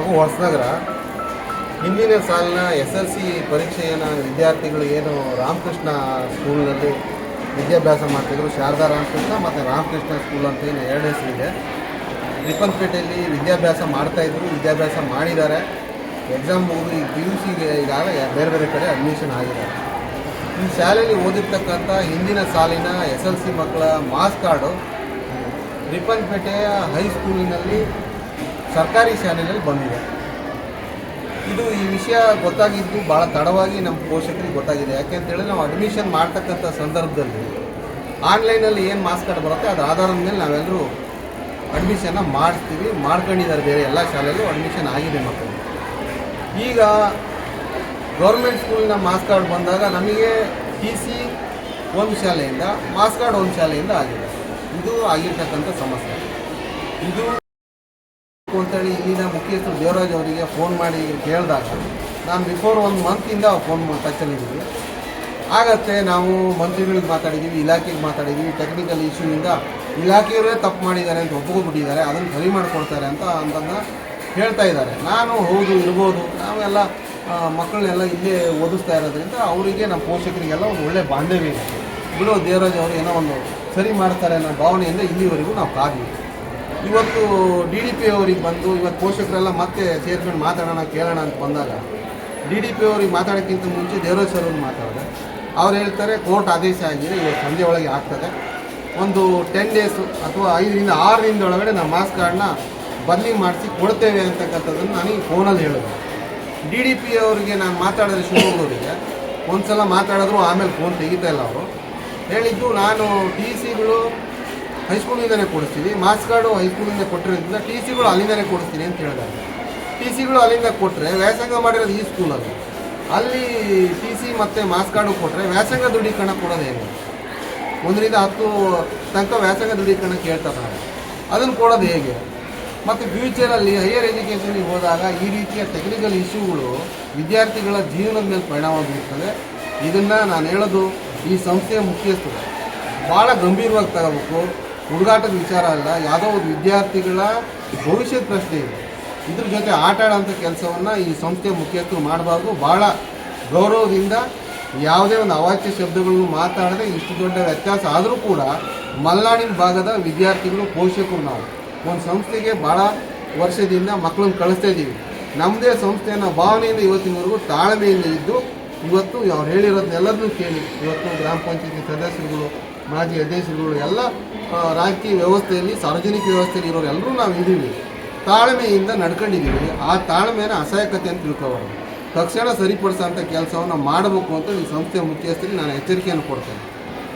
ಹಾಗೂ ಹೊಸನಗರ. ಹಿಂದಿನ ಸಾಲಿನ ಎಸ್ ಎಲ್ ಸಿ ಪರೀಕ್ಷೆಯನ್ನು ವಿದ್ಯಾರ್ಥಿಗಳು ಏನು ರಾಮಕೃಷ್ಣ ಸ್ಕೂಲ್ನಲ್ಲಿ ವಿದ್ಯಾಭ್ಯಾಸ ಮಾಡ್ತಿದ್ರು? ಶಾರದಾ ರಾಮಕೃಷ್ಣ ಮತ್ತು ರಾಮಕೃಷ್ಣ ಸ್ಕೂಲ್ ಅಂತ ಏನು ಎರಡು ಹೆಸರಿದೆ. ರಿಪ್ಪನ್ಪೇಟೆಯಲ್ಲಿ ವಿದ್ಯಾಭ್ಯಾಸ ಮಾಡ್ತಾಯಿದ್ರು ವಿದ್ಯಾಭ್ಯಾಸ ಮಾಡಿದ್ದಾರೆ. ಎಕ್ಸಾಮ್ ಮುಗಿದು ಈಗ ಪಿ ಯು ಸಿಗೆ ಈಗಾಗಲೇ ಬೇರೆ ಬೇರೆ ಕಡೆ ಅಡ್ಮಿಷನ್ ಆಗಿದ್ದಾರೆ. ಈ ಶಾಲೆಯಲ್ಲಿ ಓದಿರ್ತಕ್ಕಂಥ ಹಿಂದಿನ ಸಾಲಿನ ಎಸ್ ಎಲ್ ಸಿ ಮಕ್ಕಳ ಮಾಸ್ ಕಾರ್ಡು ರಿಪ್ಪನ್ಪೇಟೆಯ ಹೈಸ್ಕೂಲಿನಲ್ಲಿ ಸರ್ಕಾರಿ ಶಾಲೆಯಲ್ಲಿ ಬಂದಿದೆ. ಇದು ಈ ವಿಷಯ ಗೊತ್ತಾಗಿದ್ದು ಭಾಳ ತಡವಾಗಿ ನಮ್ಮ ಪೋಷಕರಿಗೆ ಗೊತ್ತಾಗಿದೆ. ಯಾಕೆ ಅಂತ ಹೇಳಿದ್ರೆ ನಾವು ಅಡ್ಮಿಷನ್ ಮಾಡ್ತಕ್ಕಂಥ ಸಂದರ್ಭದಲ್ಲಿ ಆನ್ಲೈನಲ್ಲಿ ಏನು ಮಾಸ್ಕ್ ಕಾರ್ಡ್ ಬರುತ್ತೆ ಅದ್ರ ಆಧಾರದ ಮೇಲೆ ನಾವೆಲ್ಲರೂ ಅಡ್ಮಿಷನ್ನ ಮಾಡಿಸ್ತೀವಿ ಮಾಡ್ಕೊಂಡಿದ್ದಾರೆ ಬೇರೆ ಎಲ್ಲ ಶಾಲೆಯಲ್ಲೂ ಅಡ್ಮಿಷನ್ ಆಗಿದೆ ಮಕ್ಕಳು ಈಗ ಗೌರ್ಮೆಂಟ್ ಸ್ಕೂಲಿನ ಮಾರ್ಕ್ಸ್ ಕಾರ್ಡ್ ಬಂದಾಗ ನಮಗೆ ಟಿ ಸಿ ಒಂದು ಶಾಲೆಯಿಂದ ಮಾರ್ಕ್ಸ್ ಕಾರ್ಡ್ ಒಂದು ಶಾಲೆಯಿಂದ ಆಗಿದೆ. ಇದು ಆಗಿರ್ತಕ್ಕಂಥ ಸಮಸ್ಯೆ. ಇದು ಅಂತೇಳಿ ಇಲ್ಲಿನ ಮುಖ್ಯಸ್ಥರು ದೇವರಾಜ್ ಅವರಿಗೆ ಫೋನ್ ಮಾಡಿ ಕೇಳಿದಾಗ, ನಾನು ಬಿಫೋರ್ ಒಂದು ಮಂತಿಂದ ಫೋನ್ ಟಚಲ್ಲಿದ್ದೀವಿ ಆಗತ್ತೆ, ನಾವು ಮಂತ್ರಿಗಳಿಗೆ ಮಾತಾಡಿದ್ದೀವಿ ಇಲಾಖೆಗೆ ಮಾತಾಡಿದ್ದೀವಿ ಟೆಕ್ನಿಕಲ್ ಇಶ್ಯೂಯಿಂದ ಇಲಾಖೆಯವರೇ ತಪ್ಪು ಮಾಡಿದ್ದಾರೆ ಅಂತ ಒಪ್ಪಿಕೊಂಡ್ಬಿಟ್ಟಿದ್ದಾರೆ ಅದನ್ನು ಸರಿ ಮಾಡಿಕೊಡ್ತಾರೆ ಅಂತ ಅಂತಂದ ಹೇಳ್ತಾ ಇದ್ದಾರೆ. ನಾನು ಹೌದು, ಇರ್ಬೋದು, ನಾವೆಲ್ಲ ಮಕ್ಕಳನ್ನೆಲ್ಲ ಇಲ್ಲೇ ಓದಿಸ್ತಾ ಇರೋದ್ರಿಂದ ಅವರಿಗೆ ನಮ್ಮ ಪೋಷಕರಿಗೆಲ್ಲ ಒಂದು ಒಳ್ಳೆ ಬಾಂಧವ್ಯ ಇದೆ. ಬಿಡೋ ದೇವರಾಜ್ ಅವರು ಏನೋ ಒಂದು ಸರಿ ಮಾಡ್ತಾರೆ ಅನ್ನೋ ಭಾವನೆಯಿಂದ ಇಲ್ಲಿವರೆಗೂ ನಾವು ಕಾದ್ವಿ ಇವತ್ತು ಡಿ ಡಿ ಪಿ ಅವರಿಗೆ ಬಂದು ಇವತ್ತು ಪೋಷಕರೆಲ್ಲ ಮತ್ತೆ ಸೇರ್ಕೊಂಡು ಮಾತಾಡೋಣ, ಕೇಳೋಣ ಅಂತ ಬಂದಾಗ ಡಿ ಡಿ ಪಿ ಅವ್ರಿಗೆ ಮಾತಾಡೋಕ್ಕಿಂತ ಮುಂಚೆ ದೇವರಾಜ್ ಸರ್ ಅವ್ರು ಮಾತಾಡಿದೆ ಅವ್ರು ಹೇಳ್ತಾರೆ, ಕೋರ್ಟ್ ಆದೇಶ ಆಗಿದೆ ಇವತ್ತು ಸಂಜೆ ಒಳಗೆ ಆಗ್ತದೆ. ಒಂದು ಟೆನ್ ಡೇಸು ಅಥವಾ ಐದರಿಂದ ಆರು ದಿನದ ಒಳಗಡೆ ನಾವು ಮಾಸ್ಕ್ ಕಾರ್ಡ್ನ ಬದಲಿ ಮಾಡಿಸಿ ಕೊಡ್ತೇವೆ ಅಂತಕ್ಕಂಥದ್ದನ್ನು ನನಗೆ ಫೋನಲ್ಲಿ ಹೇಳಿದೆ. ಡಿ ಡಿ ಪಿ ಅವರಿಗೆ ನಾನು ಮಾತಾಡಿದ್ರೆ ಶಿವಮೊಗ್ಗವರಿಗೆ ಒಂದು ಸಲ ಮಾತಾಡಿದ್ರು, ಆಮೇಲೆ ಫೋನ್ ತೆಗಿತಾ ಇಲ್ಲ ಅವರು. ಹೇಳಿದ್ದು, ನಾನು ಟಿ ಸಿಗಳು ಹೈಸ್ಕೂಲಿಂದನೇ ಕೊಡಿಸ್ತೀವಿ. ಮಾರ್ಕ್ಸ್ ಕಾರ್ಡು ಹೈಸ್ಕೂಲಿಂದ ಕೊಟ್ಟಿರೋದ್ರಿಂದ ಟಿ ಸಿಗಳು ಅಲ್ಲಿಂದಲೇ ಕೊಡಿಸ್ತೀನಿ ಅಂತ ಹೇಳಿದ್ದಾರೆ. ಟಿ ಸಿಗಳು ಅಲ್ಲಿಂದ ಕೊಟ್ಟರೆ ವ್ಯಾಸಂಗ ಮಾಡಿರೋದು ಈ ಸ್ಕೂಲಲ್ಲಿ ಅಲ್ಲಿ. ಟಿ ಸಿ ಮತ್ತು ಮಾಸ್ ಕಾರ್ಡು ಕೊಟ್ಟರೆ ವ್ಯಾಸಂಗ ದೃಢೀಕರಣ ಕೊಡೋದೇನು ಒಂದರಿಂದ ಹತ್ತು ತನಕ ವ್ಯಾಸಂಗ ದೃಢೀಕರಣ ಕೇಳ್ತಾರೆ ಅದನ್ನು ಕೊಡೋದು ಹೇಗೆ? ಮತ್ತು ಫ್ಯೂಚರಲ್ಲಿ ಹೈಯರ್ ಎಜುಕೇಷನಿಗೆ ಹೋದಾಗ ಈ ರೀತಿಯ ಟೆಕ್ನಿಕಲ್ ಇಶ್ಯೂಗಳು ವಿದ್ಯಾರ್ಥಿಗಳ ಜೀವನದ ಮೇಲೆ ಪರಿಣಾಮ ಬೀರ್ತದೆ. ಇದನ್ನು ನಾನು ಹೇಳೋದು ಈ ಸಂಸ್ಥೆಯ ಮುಖ್ಯಸ್ಥರು. ಭಾಳ ಗಂಭೀರವಾಗಿ ತಗೋಬೇಕು. ಹುಡುಗಾಟದ ವಿಚಾರ ಅಲ್ಲ, ಯಾವುದೋ ಒಂದು ವಿದ್ಯಾರ್ಥಿಗಳ ಭವಿಷ್ಯದ ಪ್ರಶ್ನೆ ಇದೆ. ಇದ್ರ ಜೊತೆ ಆಟ ಆಡೋಂಥ ಕೆಲಸವನ್ನು ಈ ಸಂಸ್ಥೆ ಮುಖ್ಯಸ್ಥರು ಮಾಡಬಾರ್ದು. ಭಾಳ ಗೌರವದಿಂದ ಯಾವುದೇ ಒಂದು ಅವಾಚ್ಯ ಶಬ್ದಗಳನ್ನು ಮಾತಾಡದೆ ಇಷ್ಟು ದೊಡ್ಡ ವ್ಯತ್ಯಾಸ ಆದರೂ ಕೂಡ ಮಲೆನಾಡಿನ ಭಾಗದ ವಿದ್ಯಾರ್ಥಿಗಳು ಪೋಷಕರು ನಾವು. ಒಂದು ಸಂಸ್ಥೆಗೆ ಭಾಳ ವರ್ಷದಿಂದ ಮಕ್ಕಳನ್ನು ಕಳಿಸ್ತಾ ಇದ್ದೀವಿ. ನಮ್ಮದೇ ಸಂಸ್ಥೆಯನ್ನು ಭಾವನೆಯಿಂದ ಇವತ್ತಿನವರೆಗೂ ತಾಳ್ಮೆಯಿಂದ ಇದ್ದು, ಇವತ್ತು ಅವ್ರು ಹೇಳಿರೋದನ್ನೆಲ್ಲದನ್ನೂ ಕೇಳಿ, ಇವತ್ತು ಗ್ರಾಮ ಪಂಚಾಯತಿ ಸದಸ್ಯರುಗಳು ಮಾಜಿ ಅಧ್ಯಕ್ಷರುಗಳು ಎಲ್ಲ ರಾಜಕೀಯ ವ್ಯವಸ್ಥೆಯಲ್ಲಿ, ಸಾರ್ವಜನಿಕ ವ್ಯವಸ್ಥೆಯಲ್ಲಿ ಇರೋರು ಎಲ್ಲರೂ ನಾವು ಇದ್ದೀವಿ. ತಾಳ್ಮೆಯಿಂದ ನಡ್ಕೊಂಡಿದ್ದೀವಿ. ಆ ತಾಳ್ಮೆನ ಅಸಹಾಯಕತೆ ಅಂತ ತಿಳ್ಕೋಬಾರ್ದು ತಕ್ಷಣ ಸರಿಪಡಿಸೋಂಥ ಕೆಲಸವನ್ನು ಮಾಡಬೇಕು ಅಂತ ಈ ಸಂಸ್ಥೆಯ ಮುಖ್ಯಸ್ಥರಿಗೆ ನಾನು ಎಚ್ಚರಿಕೆಯನ್ನು ಕೊಡ್ತೇನೆ.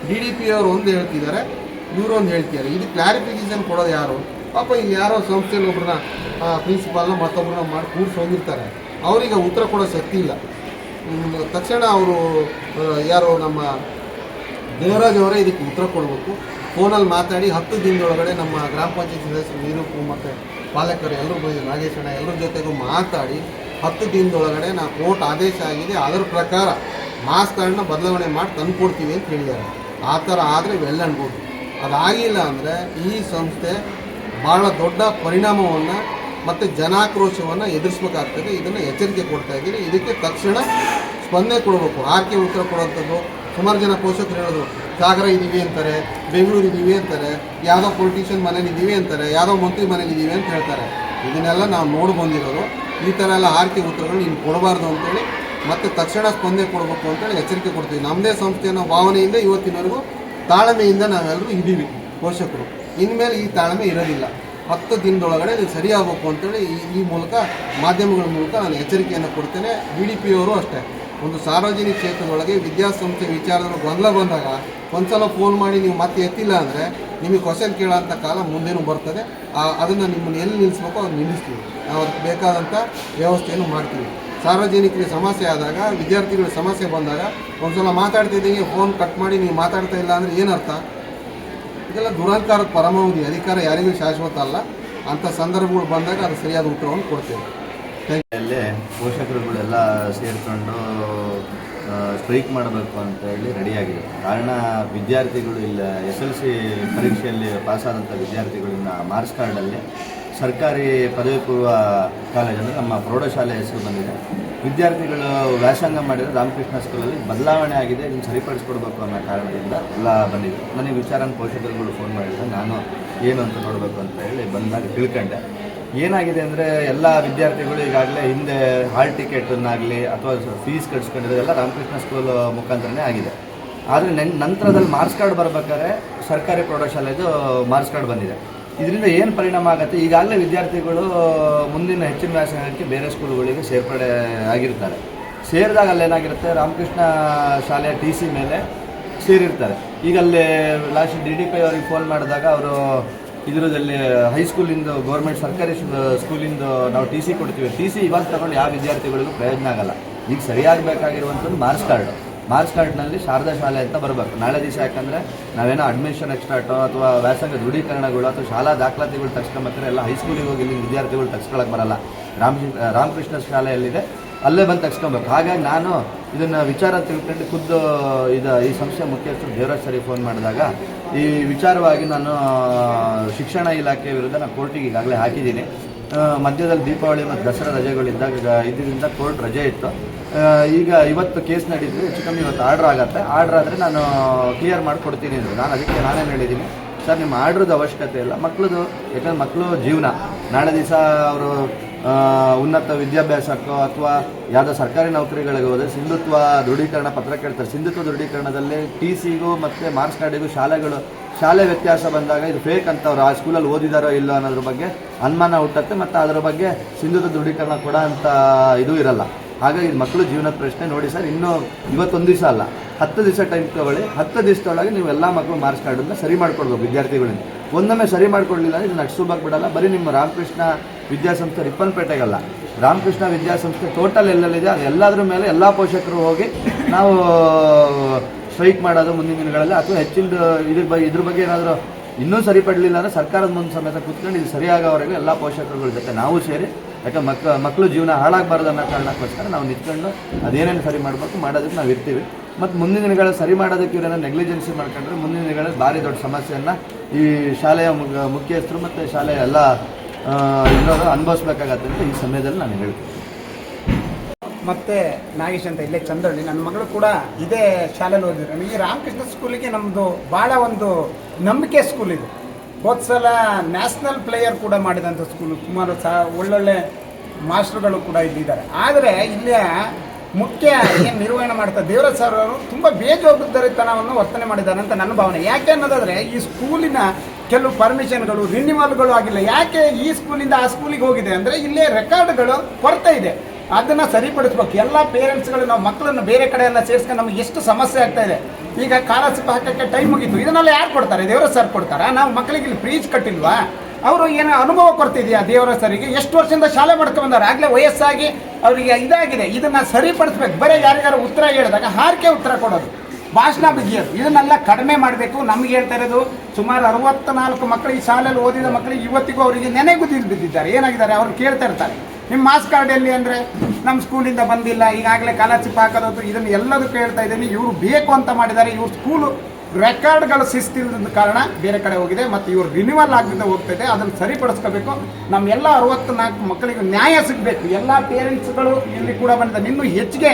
ಡಿ ಡಿ ಪಿ ಅವರು ಒಂದು ಹೇಳ್ತಿದ್ದಾರೆ, ಇವರು ಒಂದು ಹೇಳ್ತಿದ್ದಾರೆ. ಇದು ಕ್ಲಾರಿಫಿಕೇಷನ್ ಕೊಡೋದು ಯಾರು? ಪಾಪ ಇಲ್ಲಿ ಯಾರೋ ಸಂಸ್ಥೆಯಲ್ಲಿ ಒಬ್ಬರನ್ನ ಪ್ರಿನ್ಸಿಪಾಲ್ನ ಮತ್ತೊಬ್ಬರನ್ನ ಮಾಡಿ ಕೂರ್ಸಿ ಹೋಗಿರ್ತಾರೆ. ಅವರಿಗೆ ಉತ್ತರ ಕೊಡೋ ಶಕ್ತಿ ಇಲ್ಲ. ತಕ್ಷಣ ಅವರು ಯಾರು ನಮ್ಮ ದೇವರಾಜ್ ಅವರೇ ಇದಕ್ಕೆ ಉತ್ತರ ಕೊಡಬೇಕು. ಫೋನಲ್ಲಿ ಮಾತಾಡಿ ಹತ್ತು ದಿನದೊಳಗಡೆ ನಮ್ಮ ಗ್ರಾಮ ಪಂಚಾಯತ್ ಸದಸ್ಯರು ವೀರಪ್ಪ ಮತ್ತು ಪಾಲಕರು ಎಲ್ಲರೂ ಬಂದು ನಾಗೇಶಣ್ಣ ಎಲ್ಲರ ಜೊತೆಗೂ ಮಾತಾಡಿ ಹತ್ತು ದಿನದೊಳಗಡೆ ನಾ ಕೋರ್ಟ್ ಆದೇಶ ಆಗಿದೆ, ಅದರ ಪ್ರಕಾರ ಮಾಸ್ ಕಾರ್ಡ್ನ ಬದಲಾವಣೆ ಮಾಡಿ ತಂದುಕೊಡ್ತೀವಿ ಅಂತ ಹೇಳಿದ್ದಾರೆ. ಆ ಥರ ಆದರೆ ವೆಲ್ ಅನ್ಬೋದು ಅದಾಗಿಲ್ಲ ಅಂದರೆ ಈ ಸಂಸ್ಥೆ ಭಾಳ ದೊಡ್ಡ ಪರಿಣಾಮವನ್ನು ಮತ್ತು ಜನಾಕ್ರೋಶವನ್ನು ಎದುರಿಸ್ಬೇಕಾಗ್ತದೆ. ಇದನ್ನು ಎಚ್ಚರಿಕೆ ಕೊಡ್ತಾ ಇದ್ದೀನಿ ಇದಕ್ಕೆ ತಕ್ಷಣ ಸ್ಪಂದನೆ ಕೊಡಬೇಕು. ಆಕೆ ಉತ್ತರ ಕೊಡುವಂಥದ್ದು. ಸುಮಾರು ಜನ ಪೋಷಕರು ಹೇಳೋದು, ಸಾಗರ ಇದ್ದೀವಿ ಅಂತಾರೆ, ಬೆಂಗಳೂರು ಇದ್ದೀವಿ ಅಂತಾರೆ, ಯಾವುದೋ ಪೊಲಿಟಿಷಿಯನ್ ಮನೇಲಿ ಇದ್ದೀವಿ ಅಂತಾರೆ, ಯಾವುದೋ ಮಂತ್ರಿ ಮನೇಲಿ ಇದ್ದೀವಿ ಅಂತ ಹೇಳ್ತಾರೆ. ಇದನ್ನೆಲ್ಲ ನಾವು ನೋಡಿ ಬಂದಿರೋದು. ಈ ಥರ ಎಲ್ಲ ಆರ್ಕೆ ಉತ್ತರಗಳು ನೀನು ಕೊಡಬಾರ್ದು ಅಂತೇಳಿ ಮತ್ತೆ ತಕ್ಷಣ ಸ್ಪಂದನೆ ಕೊಡಬೇಕು ಅಂತೇಳಿ ಎಚ್ಚರಿಕೆ ಕೊಡ್ತೀವಿ. ನಮ್ಮದೇ ಸಂಸ್ಥೆ ಅನ್ನೋ ಭಾವನೆಯಿಂದ ಇವತ್ತಿನವರೆಗೂ ತಾಳ್ಮೆಯಿಂದ ನಾವೆಲ್ಲರೂ ಇದ್ದೀವಿ ಪೋಷಕರು. ಇನ್ಮೇಲೆ ಈ ತಾಳ್ಮೆ ಇರೋದಿಲ್ಲ. ಹತ್ತು ದಿನದೊಳಗಡೆ ಇದು ಸರಿಯಾಗಬೇಕು ಅಂತೇಳಿ ಈ ಮೂಲಕ, ಮಾಧ್ಯಮಗಳ ಮೂಲಕ ನಾನು ಎಚ್ಚರಿಕೆಯನ್ನು ಕೊಡ್ತೇನೆ. ಬಿ ಡಿ ಪಿ ಅವರು ಅಷ್ಟೇ. ಒಂದು ಸಾರ್ವಜನಿಕ ಕ್ಷೇತ್ರದೊಳಗೆ ವಿದ್ಯಾಸಂಸ್ಥೆ ವಿಚಾರದಲ್ಲಿ ಗೊಂದಲ ಬಂದಾಗ ಒಂದ್ಸಲ ಫೋನ್ ಮಾಡಿ ನೀವು ಮತ್ತೆ ಎತ್ತಿಲ್ಲ ಅಂದರೆ ನಿಮಗೆ ಕ್ವಶನ್ ಕೇಳೋಂಥ ಕಾಲ ಮುಂದೇನು ಬರ್ತದೆ. ಅದನ್ನು ನಿಮ್ಮನ್ನು ಎಲ್ಲಿ ನಿಲ್ಲಿಸ್ಬೇಕು ಅದನ್ನು ನಿಲ್ಲಿಸ್ತೀವಿ. ನಾವು ಅದಕ್ಕೆ ಬೇಕಾದಂಥ ವ್ಯವಸ್ಥೆಯನ್ನು ಮಾಡ್ತೀವಿ. ಸಾರ್ವಜನಿಕರಿಗೆ ಸಮಸ್ಯೆ ಆದಾಗ ವಿದ್ಯಾರ್ಥಿಗಳ ಸಮಸ್ಯೆ ಬಂದಾಗ ಒಂದ್ಸಲ ಮಾತಾಡ್ತಿದ್ದಂಗೆ ಫೋನ್ ಕಟ್ ಮಾಡಿ ನೀವು ಮಾತಾಡ್ತಾ ಇಲ್ಲ ಅಂದರೆ ಏನರ್ಥ? ಇದೆಲ್ಲ ದುರಹಂಕಾರದ ಪರಮಾವಧಿ. ಅಧಿಕಾರ ಯಾರಿಗೂ ಶಾಶ್ವತ ಅಲ್ಲ. ಅಂಥ ಸಂದರ್ಭಗಳು ಬಂದಾಗ ಅದು ಸರಿಯಾದ ಉತ್ತರವನ್ನು ಕೊಡ್ತೇವೆ. ಅಲ್ಲಿ ಪೋಷಕರುಗಳೆಲ್ಲ ಸೇರಿಕೊಂಡು ಸ್ಟ್ರೈಕ್ ಮಾಡಬೇಕು ಅಂತ ಹೇಳಿ ರೆಡಿಯಾಗಿದೆ ಕಾರಣ ವಿದ್ಯಾರ್ಥಿಗಳು ಇಲ್ಲ, ಎಸ್ ಎಲ್ ಸಿ ಪರೀಕ್ಷೆಯಲ್ಲಿ ಪಾಸಾದಂಥ ವಿದ್ಯಾರ್ಥಿಗಳನ್ನ ಮಾರ್ಕ್ಸ್ ಕಾರ್ಡಲ್ಲಿ. ಸರ್ಕಾರಿ ಪದವಿ ಪೂರ್ವ ಕಾಲೇಜ್ ಅಂದರೆ ನಮ್ಮ ಪ್ರೌಢಶಾಲೆ ಹೆಸರು ಬಂದಿದೆ. ವಿದ್ಯಾರ್ಥಿಗಳು ವ್ಯಾಸಂಗ ಮಾಡಿದರೆ ರಾಮಕೃಷ್ಣ ಸ್ಕೂಲಲ್ಲಿ ಬದಲಾವಣೆ ಆಗಿದೆ, ಇದನ್ನು ಸರಿಪಡಿಸ್ಕೊಡ್ಬೇಕು ಅನ್ನೋ ಕಾರಣದಿಂದ ಎಲ್ಲ ಬಂದಿದೆ. ನನಗೆ ವಿಚಾರನ ಪೋಷಕರುಗಳು ಫೋನ್ ಮಾಡಿದರೆ ನಾನು ಏನು ಅಂತ ನೋಡಬೇಕು ಅಂತ ಹೇಳಿ ಬಂದಾಗ ತಿಳ್ಕೊಂಡೆ. ಏನಾಗಿದೆ ಅಂದರೆ ಎಲ್ಲ ವಿದ್ಯಾರ್ಥಿಗಳು ಈಗಾಗಲೇ ಹಿಂದೆ ಹಾಲ್ ಟಿಕೆಟನ್ನಾಗಲಿ ಅಥವಾ ಫೀಸ್ ಕಟ್ಸ್ಕೊಂಡಿರೋದೆಲ್ಲ ರಾಮಕೃಷ್ಣ ಸ್ಕೂಲ್ ಮುಖಾಂತರನೇ ಆಗಿದೆ. ಆದರೆ ನೆನ್, ನಂತರದಲ್ಲಿ ಮಾರ್ಕ್ಸ್ ಕಾರ್ಡ್ ಬರಬೇಕಾದ್ರೆ ಸರ್ಕಾರಿ ಪ್ರೌಢಶಾಲೆದು ಮಾರ್ಕ್ಸ್ ಕಾರ್ಡ್ ಬಂದಿದೆ. ಇದರಿಂದ ಏನು ಪರಿಣಾಮ ಆಗುತ್ತೆ? ಈಗಾಗಲೇ ವಿದ್ಯಾರ್ಥಿಗಳು ಮುಂದಿನ ಹೆಚ್ಚಿನ ವ್ಯಾಸಂಗಕ್ಕೆ ಬೇರೆ ಸ್ಕೂಲ್ಗಳಿಗೆ ಸೇರ್ಪಡೆ ಆಗಿರ್ತಾರೆ. ಸೇರಿದಾಗ ಅಲ್ಲೇನಾಗಿರುತ್ತೆ ರಾಮಕೃಷ್ಣ ಶಾಲೆಯ ಟಿ ಸಿ ಮೇಲೆ ಸೇರಿರ್ತಾರೆ. ಈಗ ಅಲ್ಲಿ ಲಾಸ್ಟ್ ಡಿ ಡಿ ಪಿ ಅವ್ರಿಗೆ ಫೋನ್ ಮಾಡಿದಾಗ ಅವರು ಇದರದಲ್ಲಿ ಹೈಸ್ಕೂಲಿಂದ ಗೌರ್ಮೆಂಟ್ ಸರ್ಕಾರಿ ಸ್ಕೂಲಿಂದ ನಾವು ಟಿ ಸಿ ಕೊಡ್ತೀವಿ. ಟಿ ಸಿ ಇವಾಗ ತಗೊಂಡು ಯಾವ ವಿದ್ಯಾರ್ಥಿಗಳಿಗೂ ಪ್ರಯೋಜನ ಆಗಲ್ಲ. ಈಗ ಸರಿಯಾಗಬೇಕಾಗಿರುವಂಥದ್ದು ಮಾರ್ಕ್ಸ್ ಕಾರ್ಡ್ ಮಾರ್ಕ್ಸ್ ಕಾರ್ಡ್ನಲ್ಲಿ ಶಾರದಾ ಶಾಲೆ ಅಂತ ಬರಬೇಕು. ನಾಳೆ ದಿವಸ ಯಾಕಂದರೆ ನಾವೇನೋ ಅಡ್ಮಿಷನ್ ಎಕ್ಸ್ಟ್ರಾಟೋ ಅಥವಾ ವ್ಯಾಸಂಗ ದೃಢೀಕರಣಗಳು ಅಥವಾ ಶಾಲಾ ದಾಖಲಾತಿಗಳು ತಗ್ಸ್ಕೊಂಬತ್ತಾರೆ ಎಲ್ಲ ಹೈಸ್ಕೂಲಿಗೆ ಹೋಗಿ ಇಲ್ಲಿ ವಿದ್ಯಾರ್ಥಿಗಳು ತಗ್ಸ್ಕೊಳಕ್ಕೆ ಬರಲ್ಲ. ರಾಮ ರಾಮಕೃಷ್ಣ ಶಾಲೆಯಲ್ಲಿದೆ. ಅಲ್ಲೇ ಬಂದು ತಗ್ಸ್ಕೊಬೇಕು ಹಾಗಾಗಿ ನಾನು ಇದನ್ನು ವಿಚಾರ ತಿಳ್ಕೊಂಡು ಖುದ್ದು ಇದು ಈ ಸಂಸ್ಥೆ ಮುಖ್ಯಸ್ಥರು ದೇವರಾಜ್ ಸರಿ ಫೋನ್ ಮಾಡಿದಾಗ, ಈ ವಿಚಾರವಾಗಿ ನಾನು ಶಿಕ್ಷಣ ಇಲಾಖೆ ವಿರುದ್ಧ ನಾನು ಕೋರ್ಟಿಗೆ ಈಗಾಗಲೇ ಹಾಕಿದ್ದೀನಿ. ಮಧ್ಯದಲ್ಲಿ ದೀಪಾವಳಿ ಮತ್ತು ದಸರಾ ರಜೆಗಳಿದ್ದಾಗ ಇದರಿಂದ ಕೋರ್ಟ್ ರಜೆ ಇತ್ತು. ಈಗ ಇವತ್ತು ಕೇಸ್ ನಡೀತು, ಹೆಚ್ಚು ಕಮ್ಮಿ ಇವತ್ತು ಆರ್ಡ್ರ್ ಆಗುತ್ತೆ. ಆರ್ಡ್ರ್ ಆದರೆ ನಾನು ಕ್ಲಿಯರ್ ಮಾಡಿಕೊಡ್ತೀನಿ ಅಂದರು. ನಾನು ಅದಕ್ಕೆ ನಾನೇನು ಹೇಳಿದ್ದೀನಿ, ಸರ್, ನಿಮ್ಮ ಆರ್ಡ್ರದ ಅವಶ್ಯಕತೆ ಇಲ್ಲ. ಮಕ್ಕಳದು ಯಾಕಂದ್ರೆ ಮಕ್ಕಳು ಜೀವನ. ನಾಳೆ ದಿವಸ ಅವರು ಉನ್ನತ ವಿದ್ಯಾಭ್ಯಾಸಕ್ಕೋ ಅಥವಾ ಯಾವುದೋ ಸರ್ಕಾರಿ ನೌಕರಿಗಳಿಗೆ ಹೋದರೆ ಸಿಂಧುತ್ವ ದೃಢೀಕರಣ ಪತ್ರ ಕೇಳ್ತಾರೆ. ಸಿಂಧುತ್ವ ದೃಢೀಕರಣದಲ್ಲಿ ಟಿ ಸಿಗೂ ಮತ್ತು ಮಾರ್ಕ್ಸ್ ಕಾರ್ಡಿಗೂ ಶಾಲೆಗಳು, ಶಾಲೆ ವ್ಯತ್ಯಾಸ ಬಂದಾಗ ಇದು ಫೇಕ್ ಅಂತವ್ರು ಆ ಸ್ಕೂಲಲ್ಲಿ ಓದಿದಾರೋ ಇಲ್ಲೋ ಅನ್ನೋದ್ರ ಬಗ್ಗೆ ಅನುಮಾನ ಹುಟ್ಟುತ್ತೆ ಮತ್ತು ಅದರ ಬಗ್ಗೆ ಸಿಂಧುತ್ವ ದೃಢೀಕರಣ ಕೂಡ ಅಂತ ಇದು ಇರಲ್ಲ. ಹಾಗಾಗಿ ಇದು ಮಕ್ಕಳು ಜೀವನದ ಪ್ರಶ್ನೆ. ನೋಡಿ ಸರ್, ಇನ್ನೂ ಇವತ್ತೊಂದು ದಿವಸ ಅಲ್ಲ, ಹತ್ತು ದಿವಸ ಟೈಮ್ ತಗೊಳ್ಳಿ. ಹತ್ತು ದಿವಸದೊಳಗೆ ನೀವು ಎಲ್ಲ ಮಕ್ಕಳು ಮಾರ್ಕ್ಸ್ ಕಾರ್ಡನ್ನ ಸರಿ ಮಾಡ್ಕೊಡ್ಬೇಕು ವಿದ್ಯಾರ್ಥಿಗಳಿಂದ. ಒಂದೊಮ್ಮೆ ಸರಿ ಮಾಡ್ಕೊಡ್ಲಿಲ್ಲ ಇದು ಅಷ್ಟು ಬಿಡಲ್ಲ. ಬರೀ ನಿಮ್ಮ ರಾಮಕೃಷ್ಣ ವಿದ್ಯಾಸಂಸ್ಥೆ ರಿಪ್ಪನ್ಪೇಟೆಗಲ್ಲ. ರಾಮಕೃಷ್ಣ ವಿದ್ಯಾಸಂಸ್ಥೆ ಟೋಟಲ್ ಎಲ್ಲೆಲ್ಲಿದೆ ಅದೆಲ್ಲದರ ಮೇಲೆ ಎಲ್ಲ ಪೋಷಕರು ಹೋಗಿ ನಾವು ಸ್ಟ್ರೈಕ್ ಮಾಡೋದು ಮುಂದಿನ ದಿನಗಳಲ್ಲಿ ಅಥವಾ ಹೆಚ್ಚಿನ ಇದ್ರ ಬಗ್ಗೆ ಇದ್ರ ಬಗ್ಗೆ ಏನಾದರೂ ಇನ್ನೂ ಸರಿಪಡಲಿಲ್ಲ ಅಂದರೆ ಸರ್ಕಾರದ ಮುಂದೆ ಸಮೇತ ಕೂತ್ಕೊಂಡು ಇದು ಸರಿಯಾಗೋವರೆಗೂ ಎಲ್ಲ ಪೋಷಕರುಗಳ ಜೊತೆ ನಾವು ಸೇರಿ, ಯಾಕೆ ಮಕ್ ಮಕ್ಕಳು ಜೀವನ ಹಾಳಾಗಬಾರ್ದು ಅನ್ನೋ ಕಾರಣಕ್ಕೋಸ್ಕರ ನಾವು ನಿಂತ್ಕೊಂಡು ಅದೇನೇನು ಸರಿ ಮಾಡಬೇಕು, ಮಾಡೋದಕ್ಕೆ ನಾವು ಇರ್ತೀವಿ. ಮತ್ತು ಮುಂದಿನ ದಿನಗಳಲ್ಲಿ ಸರಿ ಮಾಡೋದಕ್ಕೆ ಇವರೇನೋ ನೆಗ್ಲಿಜೆನ್ಸಿ ಮಾಡ್ಕೊಂಡ್ರೆ ಮುಂದಿನ ದಿನಗಳಲ್ಲಿ ಭಾರಿ ದೊಡ್ಡ ಸಮಸ್ಯೆಯನ್ನು ಈ ಶಾಲೆಯ ಮುಖ್ಯಸ್ಥರು ಮತ್ತು ಶಾಲೆಯ ಎಲ್ಲ ಎಲ್ಲರೂ ಅನುಭವಿಸ್ಬೇಕಾಗತ್ತೆ ಈ ಸಮಯದಲ್ಲಿ ನಾನು ಹೇಳ್ತೀನಿ. ಮತ್ತೆ ನಾಗೇಶ್ ಅಂತ ಇಲ್ಲೇ ಚಂದ್ರಳ್ಳಿ ನನ್ನ ಮಗಳು ಕೂಡ ಇದೇ ಶಾಲೆಯಲ್ಲಿ ಓದಿದ್ರು. ಈ ರಾಮಕೃಷ್ಣ ಸ್ಕೂಲಿಗೆ ನಮ್ಮದು ಭಾಳ ಒಂದು ನಂಬಿಕೆ ಸ್ಕೂಲ್ ಇದು. ಹೋದ ಸಲ ನ್ಯಾಷನಲ್ ಪ್ಲೇಯರ್ ಕೂಡ ಮಾಡಿದಂಥ ಸ್ಕೂಲು ಸುಮಾರು ಸಹ ಒಳ್ಳೊಳ್ಳೆ ಮಾಸ್ಟರ್ಗಳು ಕೂಡ ಇಲ್ಲಿದ್ದಾರೆ ಆದರೆ ಇಲ್ಲಿಯ ಮುಖ್ಯ ಏನು ನಿರ್ವಹಣೆ ಮಾಡ್ತಾ ದೇವರ ಸರ್ ಅವರು ತುಂಬ ಬೇಜವಾಬ್ದಾರಿತನವನ್ನು ವರ್ತನೆ ಮಾಡಿದ್ದಾರೆ ಅಂತ ನನ್ನ ಭಾವನೆ. ಯಾಕೆ ಅನ್ನೋದಾದ್ರೆ, ಈ ಸ್ಕೂಲಿನ ಕೆಲವು ಪರ್ಮಿಷನ್ಗಳು ರಿನ್ಯೂವಲ್ಗಳು ಆಗಿಲ್ಲ. ಯಾಕೆ ಈ ಸ್ಕೂಲಿಂದ ಆ ಸ್ಕೂಲಿಗೆ ಹೋಗಿದೆ ಅಂದರೆ ಇಲ್ಲೇ ರೆಕಾರ್ಡ್ಗಳು ಕೊರತೆ ಇದೆ. ಅದನ್ನು ಸರಿಪಡಿಸ್ಬೇಕು. ಎಲ್ಲ ಪೇರೆಂಟ್ಸ್ಗಳು, ನಾವು ಮಕ್ಕಳನ್ನು ಬೇರೆ ಕಡೆ ಎಲ್ಲ ಸೇರಿಸ್ಕೊಂಡು ನಮಗೆ ಎಷ್ಟು ಸಮಸ್ಯೆ ಆಗ್ತಾ ಇದೆ. ಈಗ ಕಾಲರ್ಶಿಪ್ ಹಾಕೋಕ್ಕೆ ಟೈಮ್ ಮುಗೀತು. ಇದನ್ನೆಲ್ಲ ಯಾರು ಕೊಡ್ತಾರೆ? ದೇವರ ಸರ್ ಕೊಡ್ತಾರಾ? ನಾವು ಮಕ್ಕಳಿಗೆ ಇಲ್ಲಿ ಫ್ರೀಜ್ ಕಟ್ಟಿಲ್ವಾ? ಅವರು ಏನೋ ಅನುಭವ ಕೊಡ್ತಿದೆಯಾ ದೇವರ ಸರಿಗೆ? ಎಷ್ಟು ವರ್ಷದಿಂದ ಶಾಲೆ ಮಾಡ್ಕೊಂಡ್ಬಂದಾರೆ ಆಗಲೇ ವಯಸ್ಸಾಗಿ ಅವರಿಗೆ ಇದಾಗಿದೆ. ಇದನ್ನು ಸರಿಪಡಿಸ್ಬೇಕು. ಬರೀ ಯಾರಿಗಾರು ಉತ್ತರ ಹೇಳಿದಾಗ ಹಾರಿಕೆ ಉತ್ತರ ಕೊಡೋದು. ಭಾಷಣ ಬಿಗಿಯೋದು ಇದನ್ನೆಲ್ಲ ಕಡಿಮೆ ಮಾಡಬೇಕು. ನಮ್ಗೆ ಹೇಳ್ತಾ ಇರೋದು, ಸುಮಾರು ಅರವತ್ತ ನಾಲ್ಕು ಮಕ್ಕಳು ಈ ಶಾಲೆಯಲ್ಲಿ ಓದಿದ ಮಕ್ಕಳಿಗೆ ಇವತ್ತಿಗೂ ಅವರಿಗೆ ನೆನೆಗುದಿಲ್ ಬಿದ್ದಿದ್ದಾರೆ ಏನಾಗಿದ್ದಾರೆ? ಅವ್ರು ಕೇಳ್ತಾ ಇರ್ತಾರೆ. ನಿಮ್ಮ ಮಾಸ್ ಕಾರ್ಡ್ ಎಲ್ಲಿ ಅಂದರೆ? ನಮ್ಮ ಸ್ಕೂಲಿಂದ ಬಂದಿಲ್ಲ. ಈಗಾಗಲೇ ಕಾಲರ್ಶಿಪ್ ಹಾಕೋದು ಇದನ್ನು ಎಲ್ಲದಕ್ಕೂ ಹೇಳ್ತಾ ಇದ್ದೀನಿ. ಇವರು ಬೇಕು ಅಂತ ಮಾಡಿದ್ದಾರೆ. ಇವ್ರ ಸ್ಕೂಲು ರೆಕಾರ್ಡ್ಗಳು ಶಿಸ್ತಿಲ್ಲದ ಕಾರಣ ಬೇರೆ ಕಡೆ ಹೋಗಿದೆ. ಮತ್ತು ಇವರು ರಿನ್ಯೂವಲ್ ಆಗದಿಂದ ಹೋಗ್ತಿದೆ ಅದನ್ನು ಸರಿಪಡಿಸ್ಕೋಬೇಕು. ನಮ್ಮೆಲ್ಲ ಅರವತ್ತು ನಾಲ್ಕು ಮಕ್ಕಳಿಗೆ ನ್ಯಾಯ ಸಿಗಬೇಕು. ಎಲ್ಲ ಪೇರೆಂಟ್ಸ್ಗಳು ಇಲ್ಲಿ ಕೂಡ ಬಂದಿದ್ದಾರೆ. ಇನ್ನೂ ಹೆಚ್ಚಿಗೆ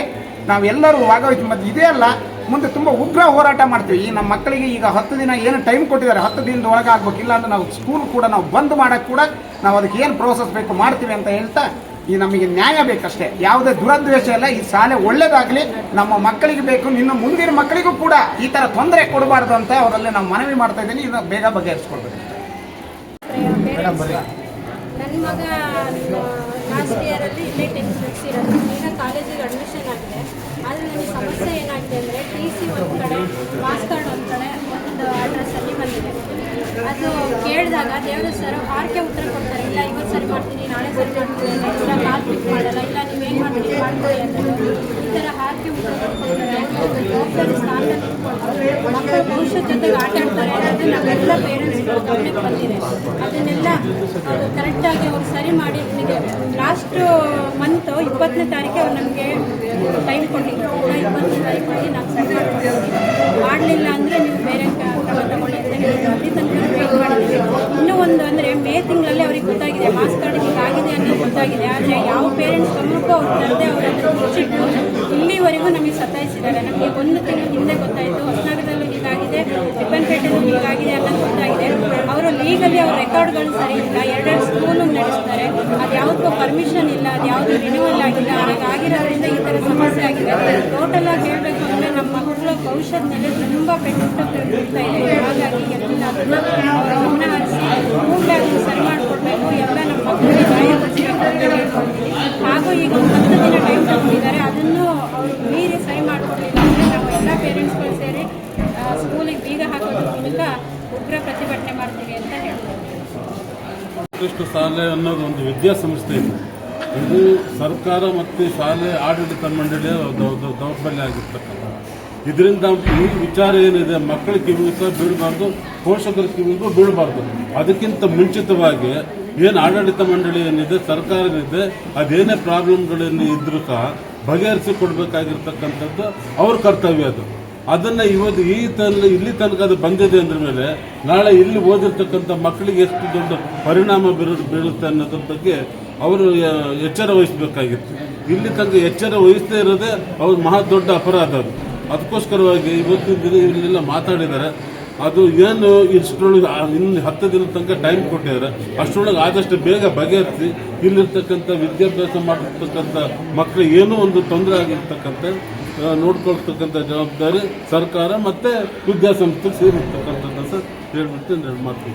ನಾವೆಲ್ಲರೂ ಭಾಗವಹಿಸಿ. ಮತ್ತು ಇದೇ ಅಲ್ಲ ಮುಂದೆ ತುಂಬ ಉಗ್ರ ಹೋರಾಟ ಮಾಡ್ತೀವಿ. ಈ ನಮ್ಮ ಮಕ್ಕಳಿಗೆ ಈಗ ಹತ್ತು ದಿನ ಏನು ಟೈಮ್ ಕೊಟ್ಟಿದ್ದಾರೆ ಹತ್ತು ದಿನದ ಒಳಗೆ ಆಗ್ಬೇಕು. ಇಲ್ಲ ಅಂದ್ರೆ ನಾವು ಸ್ಕೂಲ್ ಕೂಡ ನಾವು ಬಂದ್ ಮಾಡೋಕ್ಕೆ ಕೂಡ ನಾವು ಅದಕ್ಕೆ ಏನು ಪ್ರೋಸೆಸ್ ಬೇಕು ಮಾಡ್ತೀವಿ ಅಂತ ಹೇಳ್ತಾ ಈ ನಮಗೆ ನ್ಯಾಯ ಬೇಕಷ್ಟೇ. ಯಾವುದೇ ದುರದ್ವೇಷ ಇಲ್ಲ. ಈ ಶಾಲೆ ಒಳ್ಳೇದಾಗಲಿ ನಮ್ಮ ಮಕ್ಕಳಿಗೆ ಬೇಕು. ಇನ್ನು ಮುಂದಿನ ಮಕ್ಕಳಿಗೂ ಕೂಡ ಈ ಥರ ತೊಂದರೆ ಕೊಡಬಾರ್ದು ಅಂತ ಅವರಲ್ಲಿ ನಾವು ಮನವಿ ಮಾಡ್ತಾ ಇದ್ದೀನಿ. ಇನ್ನು ಬೇಗ ಬಗೆಹರಿಸ್ಕೊಳ್ಬೇಕು. ಮೇಡಮ್ ಬರ್ರಿ ನನ್ನ ಮಗ ಲಾಸ್ಟ್ ಇಯರಲ್ಲಿ ಇಲ್ಲೇ ಟೆಂತ್ ಮುಗಿಸಿರೋದು ಈಗ ಕಾಲೇಜಿಗೆ ಅಡ್ಮಿಷನ್ ಆಗಿದೆ. ಆದರೆ ನನಗೆ ಸಮಸ್ಯೆ ಏನಾಗಿದೆ ಅಂದರೆ ಟಿ ಸಿ ಒಂದು ಕಡೆ ಮಾಸ್ ಕಾರ್ಡ್ ಒಂದು ಕಡೆ ಒಂದು ಅಡ್ರೆಸ್ಸಲ್ಲಿ ಬಂದಿದೆ. ಅದು ಕೇಳಿದಾಗ ದೇವರ ಸರ್ ಆರ್ಕೆ ಉತ್ತರ ಕೊಡ್ತಾರೆ. ಇಲ್ಲ, ಇವತ್ತು ಸರಿ ಮಾಡ್ತೀನಿ, ನಾಳೆ ಸರಿ ಮಾಡ್ತೀನಿ, ಇಲ್ಲ ಕಾಲ್ ಪಿಕ್ ಮಾಡಲ್ಲ, ಇಲ್ಲ, ನೀವು ಏನು ಮಾಡ್ಕೊಳ್ಳಿ ಅಂತ. ಈ ಥರ ಹಾರ್ಕೆ ಉತ್ತರ ಕೊಡ್ತಾರೆ ಒಂದು ಜವಾಬ್ದಾರಿ ಸ್ಥಾನದಲ್ಲಿ ಇಟ್ಕೊಂಡು ಮಕ್ಕಳು ಭವಿಷ್ಯದ ಜೊತೆಗೆ ಆಟ ಆಡ್ತಾರೆ. ಅನ್ನೋದು ನಾವೆಲ್ಲ ಪೇರೆಂಟ್ಸ್ಗಳು ಗಮನಕ್ಕೆ ಬಂದಿದೆ. ಅದನ್ನೆಲ್ಲ ಕರೆಕ್ಟಾಗಿ ಅವ್ರು ಸರಿ ಮಾಡಿ ನನಗೆ ಲಾಸ್ಟ್ ಮಂತ್ ಇಪ್ಪತ್ತನೇ ತಾರೀಕು ಅವ್ರು ನಮಗೆ ಟೈಮ್ ಕೊಟ್ಟಿದ್ರು. ಇಪ್ಪತ್ತನೇ ತಾರೀಕಿಗೆ ನಾವು ಸರಿ ಮಾಡಲಿಲ್ಲ ಅಂದರೆ ನೀವು ಬೇರೆ ಕಡೆ ತಗೊಳ್ಳಿ ಅಂತ ಹೇಳಿದ್ರು ಇನ್ನೂ ಒಂದು ಅಂದರೆ ಮೇ ತಿಂಗಳಲ್ಲಿ ಅವ್ರಿಗೆ ಗೊತ್ತಾಗಿದೆ. ಮಾಸ್ ಕಾರ್ಡ್ ಆಗಿದೆ ಅನ್ನೋದು ಗೊತ್ತಾಗಿದೆ. ಆದರೆ ಯಾವ ಪೇರೆಂಟ್ಸ್ ಗಮನಕ್ಕೂ ಅವ್ರು ತರದೆ ಅವ್ರು ಅದನ್ನು ಮುಚ್ಚಿಟ್ಟು ಇಲ್ಲಿವರೆಗೂ ನಮಗೆ ಸತಾಯಿಸಿದ್ದಾರೆ. ನಮಗೆ ಒಂದು ತಿಂಗಳು ಹಿಂದೆ ಗೊತ್ತಾಯಿತು, ಹೊಸನಗರದಲ್ಲೂ ಹೀಗಾಗಿದೆ ರಿಪ್ಪನ್ಪೇಟೆಲ್ಲೂ ಹೀಗಾಗಿದೆ ಅನ್ನೋದು ಗೊತ್ತಾಗಿದೆ. ಅವರು ಲೀಗಲಿ ಅವ್ರ ರೆಕಾರ್ಡ್ಗಳು ಸರಿ ಇಲ್ಲ. ಎರಡೆರಡು ಸ್ಕೂಲು ಪರ್ಮಿಷನ್ ಇಲ್ಲ, ಅದು ಯಾವುದು ರಿನ್ಯೂವಲ್ ಆಗಿಲ್ಲ ಹಾಗಾಗಿರೋದ್ರಿಂದ ಈ ಥರ ಸಮಸ್ಯೆ ಆಗಿದೆ. ಟೋಟಲ್ ಆಗಿ ಹೇಳಬೇಕು ಅಂದರೆ ನಮ್ಮ ಮಕ್ಕಳ ಭವಿಷ್ಯದ ಮೇಲೆ ತುಂಬ ಪೆಟ್ಟು ಬೀಳ್ತಾ ಇದೆ. ಹಾಗಾಗಿ ಎಲ್ಲ ಅವರ ಗಮನ ಹರಿಸಿ ಅದನ್ನು ಸರಿ ಮಾಡಿಕೊಡ್ಬೇಕು. ಎಲ್ಲ ನಮ್ಮ ಮಕ್ಕಳಿಗೆ ನ್ಯಾಯ ಕೊಡಿಸ್ಬೇಕು ಅಂತ ಹೇಳ್ಕೊಳ್ತೀವಿ ಹಾಗೂ ಈಗ ಒಂದು ಹತ್ತು ದಿನ ಟೈಮ್ ತಗೊಂಡಿದ್ದಾರೆ. ಅದನ್ನು ಅವರು ಮೀರಿ ಸರಿ ಮಾಡಿಕೊಡ್ಲಿಲ್ಲ ಅಂದರೆ ನಾವು ಎಲ್ಲ ಪೇರೆಂಟ್ಸ್ಗಳು ಸೇರಿ ಸ್ಕೂಲಿಗೆ ಬೀಗ ಹಾಕೋದ್ರ ಮೂಲಕ ಉಗ್ರ ಪ್ರತಿಭಟನೆ ಮಾಡ್ತೀವಿ ಅಂತ ಹೇಳ್ತೀವಿ ಕೃಷ್ಣ ಶಾಲೆ ಅನ್ನೋದು ಒಂದು ವಿದ್ಯಾಸಂಸ್ಥೆ ಇದೆ. ಇದು ಸರ್ಕಾರ ಮತ್ತು ಶಾಲೆ ಆಡಳಿತ ಮಂಡಳಿಯ ದೌರ್ಬಲ್ಯ ಆಗಿರ್ತಕ್ಕಂಥ. ಇದರಿಂದ ಈ ವಿಚಾರ ಏನಿದೆ ಮಕ್ಕಳ ಕಿವಿಗೂ ಸಹ ಬೀಳಬಾರ್ದು, ಪೋಷಕರ ಕಿವಿಗೂ ಬೀಳಬಾರ್ದು. ಅದಕ್ಕಿಂತ ಮುಂಚಿತವಾಗಿ ಏನು ಆಡಳಿತ ಮಂಡಳಿ ಏನಿದೆ ಸರ್ಕಾರ ಏನಿದೆ ಅದೇನೇ ಪ್ರಾಬ್ಲಮ್ಗಳೇನು ಇದ್ರೂ ಸಹ ಬಗೆಹರಿಸಿ ಕೊಡಬೇಕಾಗಿರ್ತಕ್ಕಂಥದ್ದು ಅವ್ರ ಕರ್ತವ್ಯ ಅದು. ಅದನ್ನ ಇವತ್ತು ಈ ತನ ಇಲ್ಲಿ ತನಕ ಅದು ಬಂದಿದೆ ಅಂದ್ರ ಮೇಲೆ ನಾಳೆ ಇಲ್ಲಿ ಓದಿರ್ತಕ್ಕಂಥ ಮಕ್ಕಳಿಗೆ ಎಷ್ಟು ದೊಡ್ಡ ಪರಿಣಾಮ ಬೀರು ಬೀಳುತ್ತೆ ಅನ್ನೋದ್ರ ಬಗ್ಗೆ ಅವರು ಎಚ್ಚರ ವಹಿಸಬೇಕಾಗಿತ್ತು. ಇಲ್ಲಿ ತನಕ ಎಚ್ಚರ ವಹಿಸದೇ ಇರೋದೇ ಅವ್ರ ಮಹಾ ದೊಡ್ಡ ಅಪರಾಧ ಅದು. ಅದಕ್ಕೋಸ್ಕರವಾಗಿ ಇವತ್ತಿನ ದಿನ ಇಲ್ಲೆಲ್ಲ ಮಾತಾಡಿದ್ದಾರೆ. ಅದು ಏನು ಇಷ್ಟರೊಳಗೆ ಇನ್ನು ಹತ್ತು ದಿನ ತನಕ ಟೈಮ್ ಕೊಟ್ಟಿದ್ದಾರೆ. ಅಷ್ಟರೊಳಗೆ ಆದಷ್ಟು ಬೇಗ ಬಗೆಹರಿಸಿ ಇಲ್ಲಿರ್ತಕ್ಕಂಥ ವಿದ್ಯಾಭ್ಯಾಸ ಮಾಡಿರ್ತಕ್ಕಂಥ ಮಕ್ಕಳು ಏನೋ ಒಂದು ತೊಂದರೆ ಆಗಿರ್ತಕ್ಕಂಥ ನೋಡ್ಕೊಳ್ತಕ್ಕಂಥ ಜವಾಬ್ದಾರಿ ಸರ್ಕಾರ ಮತ್ತೆ ವಿದ್ಯಾಸಂಸ್ಥೆ ಸೇರಿರ್ತಕ್ಕಂಥದ್ದು ಸರ್ ಹೇಳ್ಬಿಟ್ಟು ಮಾತು